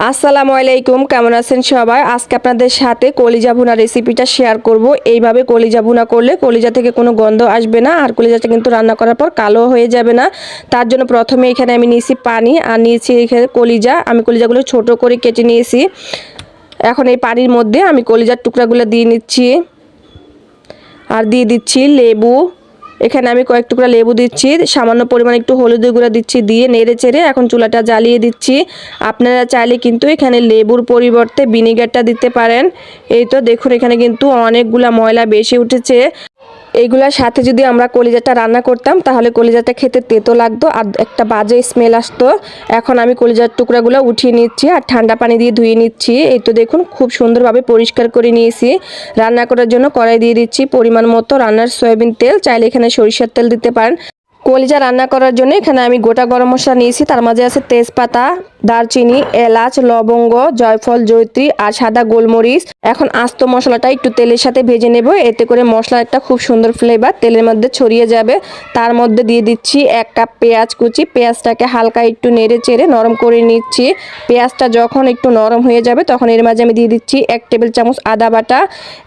আসসালামু আলাইকুম, কেমন আছেন সবাই? আজকে আপনাদের সাথে কলিজা ভুনা রেসিপিটা শেয়ার করব। এইভাবে কলিজা ভুনা করলে কলিজা থেকে কোনো গন্ধ আসবে না, আর কলিজাটা কিন্তু রান্না করার পর কালো হয়ে যাবে না। তার জন্য প্রথমে এখানে আমি নিয়েছি পানি, আর নিয়েছি এখানে কলিজা। আমি কলিজাগুলো ছোট করে কেটে নিয়েছি। এখন এই পানির মধ্যে আমি কলিজার টুকরাগুলো দিয়ে নিচ্ছি। আর দিয়ে দিচ্ছি লেবু। এখানে আমি কয়েক টুকরা লেবু দিচ্ছি, সামান্য পরিমাণ একটু হলুদের গুঁড়া দিচ্ছি, দিয়ে নেড়ে চেড়ে এখন চুলাটা জ্বালিয়ে দিচ্ছি। আপনারা চাইলে কিন্তু এখানে লেবুর পরিবর্তে ভিনিগারটা দিতে পারেন। এই তো দেখুন এখানে কিন্তু অনেকগুলা ময়লা বেশি উঠেছে। এইগুলার সাথে যদি আমরা কলিজাটা রান্না করতাম, তাহলে কলিজাটা খেতে তেতো লাগতো আর একটা বাজে স্মেল আসতো। এখন আমি কলিজার টুকরাগুলো উঠিয়ে নিচ্ছি আর ঠান্ডা পানি দিয়ে ধুয়ে নিচ্ছি। এই তো দেখুন, খুব সুন্দরভাবে পরিষ্কার করে নিয়েছি। রান্না করার জন্য কড়াই দিয়ে দিচ্ছি পরিমাণ মতো রান্নার সয়াবিন তেল। চাইলে এখানে সরিষার তেল দিতে পারেন। কলিজা রান্না করার জন্য এখানে আমি গোটা গরম মশলা নিয়েছি। তার মাঝে আছে তেজপাতা, দারচিনি, এলাচ, লবঙ্গ, জয়ফল, জয়ত্রী আর সাদা গোলমরিচ। এখন আস্ত মশলাটা একটু তেলের সাথে ভেজে নেব। এতে করে মশলার একটা খুব সুন্দর ফ্লেভার তেলের মধ্যে ছড়িয়ে যাবে। তার মধ্যে দিয়ে দিচ্ছি এক কাপ পেঁয়াজ কুচি। পেঁয়াজটাকে হালকা একটু নেড়ে চেড়ে নরম করে নিচ্ছি। পেঁয়াজটা যখন একটু নরম হয়ে যাবে, তখন এর মাঝে আমি দিয়ে দিচ্ছি এক টেবিল চামচ আদা বাটা,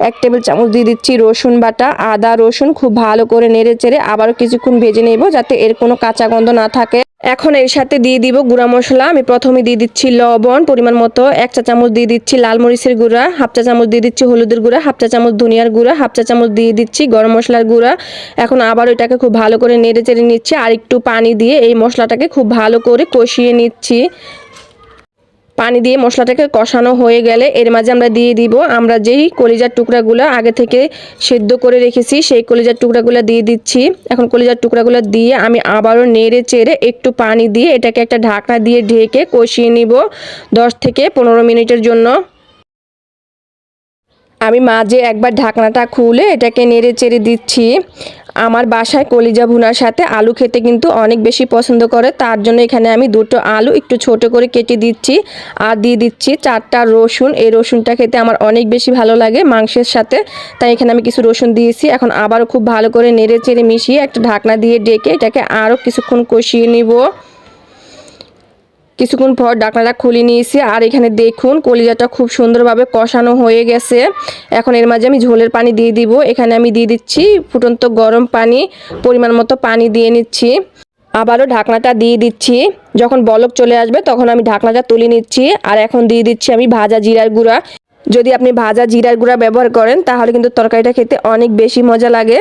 এক টেবিল চামচ দিয়ে দিচ্ছি রসুন বাটা। আদা, রসুন খুব ভালো করে নেড়ে চেড়ে আবারও কিছুক্ষণ ভেজে নেব। যাতে এর কোনো কাঁচা গন্ধ না থাকে। এখন এর সাথে দিয়ে দিব গুঁড়া মশলা। আমি প্রথমে দিয়ে দিচ্ছি লবণ, পরিমাণ মতো এক চা চামচ দিয়ে দিচ্ছি লাল মরিচের গুঁড়া, হাফ চা চামচ দিয়ে দিচ্ছি হলুদের গুঁড়া, হাফ চা চামচ ধনিয়ার গুঁড়া, হাফ চা চামচ দিয়ে দিচ্ছি গরম মশলার গুঁড়া। এখন আবার এটাকে খুব ভালো করে নেড়ে চেড়ে নিচ্ছি। আর একটু পানি দিয়ে এই মশলাটাকে খুব ভালো করে কষিয়ে নিচ্ছি। পানি দিয়ে মশলাটাকে কষানো হয়ে গেলে এর মাঝে আমরা দিয়ে দিব, আমরা যেই কলিজার টুকরাগুলো আগে থেকে সেদ্ধ করে রেখেছি, সেই কলিজার টুকরাগুলো দিয়ে দিচ্ছি। এখন কলিজার টুকরাগুলো দিয়ে আমি আবারও নেড়ে চেড়ে একটু পানি দিয়ে এটাকে একটা ঢাকনা দিয়ে ঢেকে কষিয়ে নিব দশ থেকে পনেরো মিনিটের জন্য। আমি মাঝে একবার ঢাকনাটা খুলে এটাকে নেড়ে চেড়ে দিচ্ছি। আমার বাসায় কলিজা ভুনার সাথে আলু খেতে কিন্তু অনেক বেশি পছন্দ করে। তার জন্য এখানে আমি দুটো আলু একটু ছোট করে কেটে দিচ্ছি আর দিয়ে দিচ্ছি চারটা রসুন। এই রসুনটা খেতে আমার অনেক বেশি ভালো লাগে মাংসের সাথে। তাই এখানে আমি কিছু রসুন দিয়েছি। এখন আবারও খুব ভালো করে নেড়ে চেড়ে মিশিয়ে একটা ঢাকনা দিয়ে ডেকে এটাকে আরও কিছুক্ষণ কষিয়ে নিব। কিছুক্ষণ পর ডাকনাটা খুলে নিয়েছি। আর এখানে দেখুন, কলিজাটা খুব সুন্দরভাবে কষানো হয়ে গেছে। এখন এর মাঝে আমি ঝোলের পানি দিয়ে দিব। এখানে আমি দিয়ে দিচ্ছি ফুটন্ত গরম পানি, পরিমাণ মতো পানি দিয়ে নিচ্ছি। আবারও ঢাকনাটা দিয়ে দিচ্ছি। যখন বলক চলে আসবে, তখন আমি ঢাকনাটা তুলে নিচ্ছি। আর এখন দিয়ে দিচ্ছি আমি ভাজা জিরার গুঁড়া। যদি আপনি ভাজা জিরার গুঁড়া ব্যবহার করেন, তাহলে কিন্তু তরকারিটা খেতে অনেক বেশি মজা লাগে।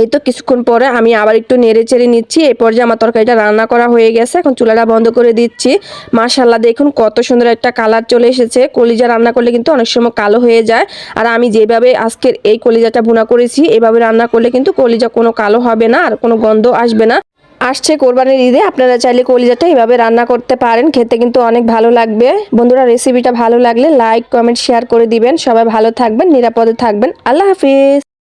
এই তো কিছুক্ষণ পরে আমি আবার একটু নেড়ে চেড়ে নিচ্ছি। এই পর্যায়ে আমার তরকারিটা রান্না করা হয়ে গেছে। এখন চুলাটা বন্ধ করে দিচ্ছি। মাশাল্লাহ দেখুন কত সুন্দর একটা কালার চলে এসেছে। কলিজা রান্না করলে কিন্তু অনেক সময় কালো হয়ে যায়। আর আমি যেভাবে আজকের এই কলিজাটা ভুনা করেছি, এভাবে রান্না করলে কিন্তু কলিজা কোনো কালো হবে না, আর কোনো গন্ধ আসবে না। আসছে কোরবানির ঈদে, আপনারা চাইলে কলিজাটা এইভাবে রান্না করতে পারেন। খেতে কিন্তু অনেক ভালো লাগবে। বন্ধুরা রেসিপিটা ভালো লাগলে লাইক কমেন্ট শেয়ার করে দিবেন। সবাই ভালো থাকবেন, নিরাপদে থাকবেন। আল্লাহ হাফিজ।